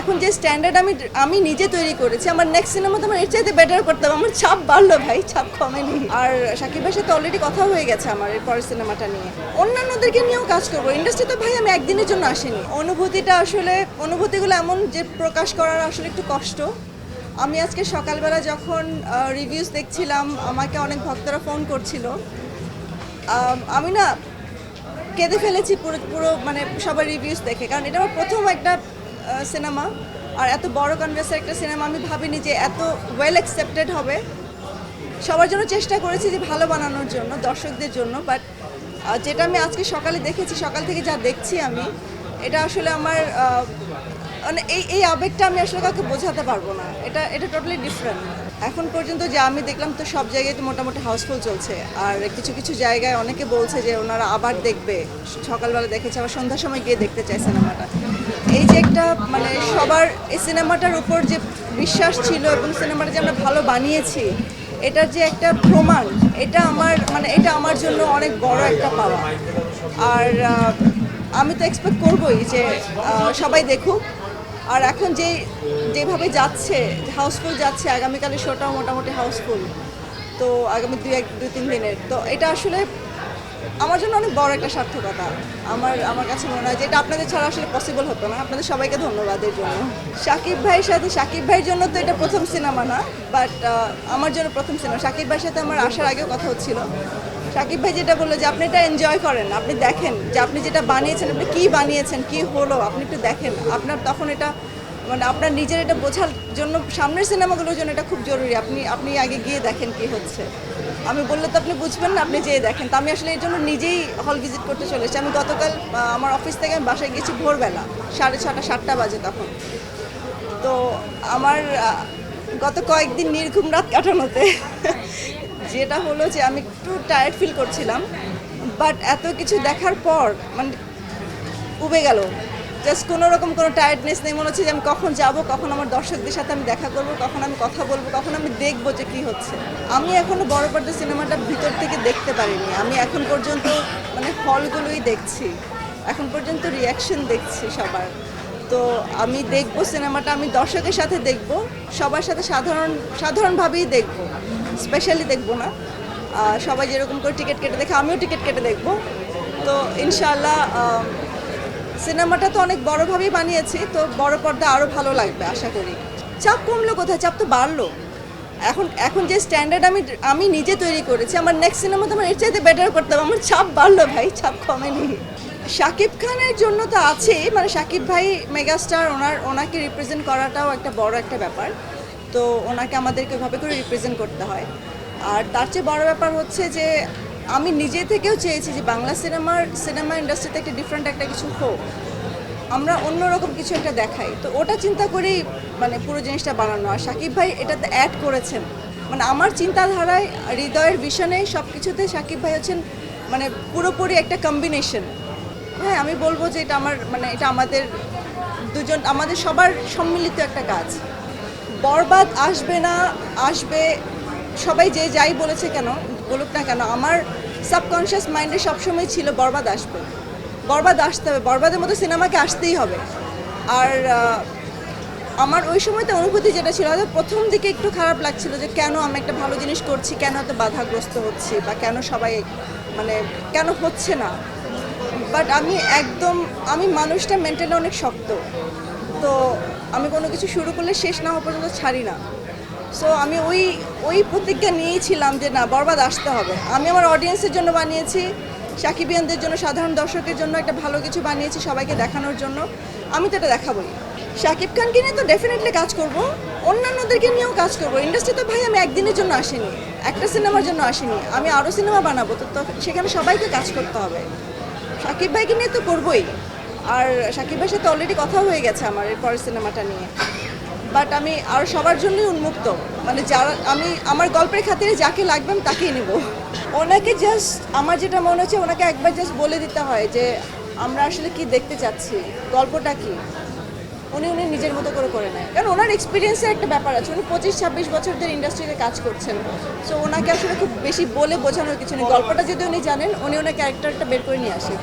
এখন যে স্ট্যান্ডার্ড আমি আমি নিজে তৈরি করেছি, আমার নেক্সট সিনেমাতে আমার এর চাইতে বেটার করতে হবে আমার ছাপ বাড়লো ভাই, ছাপ কমেনি। আর সাকিব ভাইয়ের সাথে অলরেডি কথা হয়ে গেছে আমার এর পরের সিনেমাটা নিয়ে। অন্যান্যদেরকে নিয়েও কাজ করব ইন্ডাস্ট্রিতে ভাই আমি একদিনের জন্য আসিনি। অনুভূতিটা আসলে, অনুভূতিগুলো এমন যে প্রকাশ করার আসলে একটু কষ্ট। আমি আজকে সকালবেলা যখন রিভিউজ দেখছিলাম, আমাকে অনেক ভক্তরা ফোন করছিল। আমি না কেঁদে ফেলেছি পুরো পুরো মানে সবার রিভিউস দেখে, কারণ এটা আমার প্রথম একটা সিনেমা আর এত বড় কনভেসের একটা সিনেমা আমি ভাবিনি যে এত ওয়েল অ্যাকসেপ্টেড হবে। সবার জন্য চেষ্টা করেছি যে ভালো বানানোর জন্য, দর্শকদের জন্য বাট যেটা আমি আজকে সকালে দেখেছি, সকাল থেকে যা দেখছি আমি, এটা আসলে আমার মানে এই এই আবেগটা আমি আসলে কাউকে বোঝাতে পারব না। এটা এটা টোটালি ডিফারেন্ট এখন পর্যন্ত যা আমি দেখলাম তো সব জায়গায় তো মোটামুটি হাউসফুল চলছে। আর কিছু কিছু জায়গায় অনেকে বলছে যে ওনারা আবার দেখবে। সকালবেলা দেখেছে, আবার সন্ধ্যার সময় গিয়ে দেখতে চায় সিনেমাটা। এই যে একটা মানে সবার এই সিনেমাটার উপর যে বিশ্বাস ছিল এবং সিনেমাটা যে আমরা ভালো বানিয়েছি এটার যে একটা প্রমাণ, এটা আমার মানে এটা আমার জন্য অনেক বড় একটা পাওয়া। আর আমি তো এক্সপেক্ট করবোই যে সবাই দেখুক। আর এখন যে, যেভাবে যাচ্ছে হাউসফুল যাচ্ছে, আগামীকালের শোটাও মোটামুটি হাউসফুল তো আগামী দুই এক দু তিন দিনের। তো এটা আসলে আমার জন্য অনেক বড় একটা সার্থকতা। আমার আমার কাছে মনে হয় যে এটা আপনাদের ছাড়া আসলে পসিবল হতো না। আপনাদের সবাইকে ধন্যবাদ এর জন্য। সাকিব ভাইয়ের সাথে সাকিব ভাইয়ের জন্য তো এটা প্রথম সিনেমা না বাট আমার জন্য প্রথম সিনেমা। সাকিব ভাইয়ের সাথে আমার আসার আগেও কথা হচ্ছিল। সাকিব ভাই যেটা বলল যে, আপনি এটা এনজয় করেন, আপনি দেখেন যে আপনি যেটা বানিয়েছেন, আপনি কী বানিয়েছেন, কী হলো, আপনি একটু দেখেন। আপনার তখন এটা মানে আপনার নিজের এটা বোঝার জন্য সামনের সিনেমাগুলোর জন্য এটা খুব জরুরি। আপনি আপনি আগে গিয়ে দেখেন কি হচ্ছে। আমি বললে তো আপনি বুঝবেন না, আপনি যেয়ে দেখেন। তো আমি আসলে এর জন্য নিজেই হল ভিজিট করতে চলে এসেছি। আমি গতকাল আমার অফিস থেকে আমি বাসায় গেছি ভোরবেলা, সাড়ে ছটা, সাতটা বাজে তখন। তো আমার গত কয়েকদিন নির্ঘুম রাত কাটানোতে যেটা হলো যে আমি একটু টায়ার্ড ফিল করছিলাম বাট এত কিছু দেখার পর মানে উবে গেল। জাস্ট কোনো রকম কোনো টায়ার্ডনেস নেই। মনে হচ্ছে যে আমি কখন যাব কখন আমার দর্শকদের সাথে আমি দেখা করব কখন আমি কথা বলব কখন আমি দেখব যে কী হচ্ছে। আমি এখনও বড় পর্দা সিনেমাটা ভিতর থেকে দেখতে পারিনি। আমি এখন পর্যন্ত মানে হলগুলোই দেখছি। এখন পর্যন্ত রিয়াকশন দেখছি সবার। তো আমি দেখব সিনেমাটা আমি দর্শকের সাথে দেখব সবার সাথে সাধারণ সাধারণভাবেই দেখব। স্পেশালি দেখব না। সবাই যেরকম করে টিকিট কেটে দেখে আমিও টিকিট কেটে দেখব। তো ইনশাআল্লাহ আহ, সিনেমাটা তো অনেক বড়োভাবেই বানিয়েছি, তো বড় পর্দা আরও ভালো লাগবে, আশা করি। চাপ কমলো কোথায়? চাপ তো বাড়লো। এখন এখন যে স্ট্যান্ডার্ড আমি আমি নিজে তৈরি করেছি, আমার নেক্সট সিনেমাতে আমার এর চাইতে বেটার করতে হবে। আমার চাপ বাড়লো ভাই, চাপ কমেনি। শাকিব খানের জন্য তো আছে মানে শাকিব ভাই মেগাস্টার ওনার, ওনাকে রিপ্রেজেন্ট করাটাও একটা বড় একটা ব্যাপার। তো ওনাকে আমাদেরকে ওইভাবে করে রিপ্রেজেন্ট করতে হয়। আর তার চেয়ে বড় ব্যাপার হচ্ছে যে আমি নিজে থেকেও চেয়েছি যে বাংলা সিনেমার, সিনেমা ইন্ডাস্ট্রিতে একটা ডিফারেন্ট একটা কিছু হোক। আমরা অন্যরকম কিছু একটা দেখাই। তো ওটা চিন্তা করেই মানে পুরো জিনিসটা বানানো। আর সাকিব ভাই এটাতে অ্যাড করেছেন। মানে আমার চিন্তাধারায়, হৃদয়ের ভিশনে সব কিছুতে সাকিব ভাই হচ্ছেন মানে পুরোপুরি একটা কম্বিনেশন হ্যাঁ আমি বলব যে এটা আমার মানে এটা আমাদের দুজন, আমাদের সবার সম্মিলিত একটা কাজ। বরবাদ আসবে না, আসবে, সবাই যে যাই বলেছে কেন বলুক না কেন, আমার সাবকনশিয়াস মাইন্ডে সবসময় ছিল বরবাদ আসবে। বরবাদ আসতে হবে, বরবাদের মতো সিনেমাকে আসতেই হবে। আর আমার ওই সময়তে অনুভূতি যেটা ছিল, হয়তো প্রথম দিকে একটু খারাপ লাগছিল যে কেন আমি একটা ভালো জিনিস করছি, কেন এত বাধাগ্রস্ত হচ্ছি, বা কেন সবাই মানে কেন হচ্ছে না। বাট আমি একদম, আমি মানুষটা মেন্টালি অনেক শক্ত। তো আমি কোনো কিছু শুরু করলে শেষ না হওয়া পর্যন্ত ছাড়ি না। সো আমি ওই ওই প্রতিজ্ঞা নিয়েছিলাম যে না, বরবাদ আসতে হবে। আমি আমার অডিয়েন্সের জন্য বানিয়েছি, সাকিবিয়ানদের জন্য, সাধারণ দর্শকের জন্য একটা ভালো কিছু বানিয়েছি সবাইকে দেখানোর জন্য। আমি তো এটা দেখাবই। শাকিব খানকে নিয়ে তো ডেফিনেটলি কাজ করব। অন্যান্যদেরকে নিয়েও কাজ করব। ইন্ডাস্ট্রি তো ভাই আমি একদিনের জন্য আসিনি, একটা সিনেমার জন্য আসিনি। আমি আরও সিনেমা বানাবো, তো সেখানে সবাইকে কাজ করতে হবে। সাকিব ভাইকে নিয়ে তো করবোই। আর সাকিব ভাইয়ের সাথে অলরেডি কথা হয়ে গেছে আমার এর পরের সিনেমাটা নিয়ে। বাট আমি আর সবার জন্যই উন্মুক্ত। মানে যারা, আমি আমার গল্পের খাতিরে যাকে লাগবে আমি তাকেই নেব। ওনাকে জাস্ট আমার যেটা মনে হচ্ছে ওনাকে একবার জাস্ট বলে দিতে হয় যে, আমরা আসলে কি দেখতে চাচ্ছি, গল্পটা কি? উনি উনি নিজের মতো করে করে নেয়। কারণ ওনার এক্সপিরিয়েন্সের একটা ব্যাপার আছে। উনি পঁচিশ, ছাব্বিশ বছর ধরে ইন্ডাস্ট্রিতে কাজ করছেন। সো ওনাকে আসলে খুব বেশি বলে বোঝানোর কিছু নেই। গল্পটা যদি উনি জানেন, উনি ওনার ক্যারেক্টারটা বের করে নিয়ে আসে।